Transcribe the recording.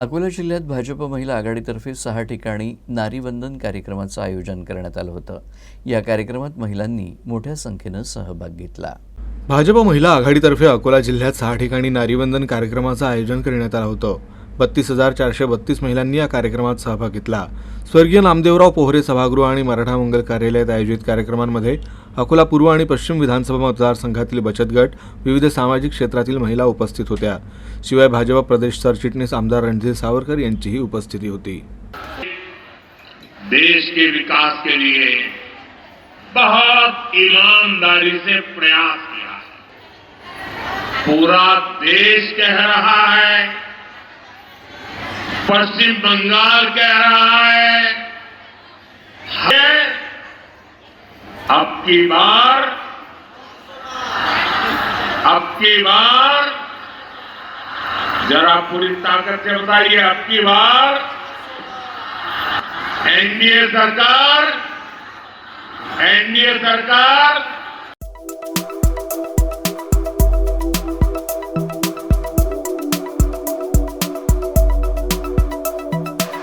अकोला जिल्ह्यात भाजप महिला आघाडीतर्फे सहा ठिकाणी नारीवंदन कार्यक्रमाचं आयोजन करण्यात आलं होतं. या कार्यक्रमात महिलांनी मोठ्या संख्येनं सहभाग घेतला. भाजप महिला आघाडीतर्फे अकोला जिल्ह्यात सहा ठिकाणी नारीवंदन कार्यक्रमाचं आयोजन करण्यात आलं होतं. बत्तीस हजार चारशे बत्तीस महिलांनी या कार्यक्रमात सहभाग घेतला. स्वर्गीय नामदेवराव पोहरे सभागृह आणि मराठा मंगल कार्यालयात आयोजित कार्यक्रमांमध्ये अकोला पूर्व आणि पश्चिम विधानसभा मतदारसंघातील बचत गट विविध सामाजिक क्षेत्रातील महिला उपस्थित होत्या. शिवाय भाजपा प्रदेश सरचिटणीस आमदार रणधीर सावरकर यांचीही उपस्थिती होती. देश के विकास के लिए बहुत ईमानदारी से प्रयास किया पूरा देश कह रहा है पश्चिम बंगाल कह रहा है अब की बार, अब की बार, जरा पूरी ताकत से बताइए, अब की बार, एनडीए सरकार एनडीए सरकार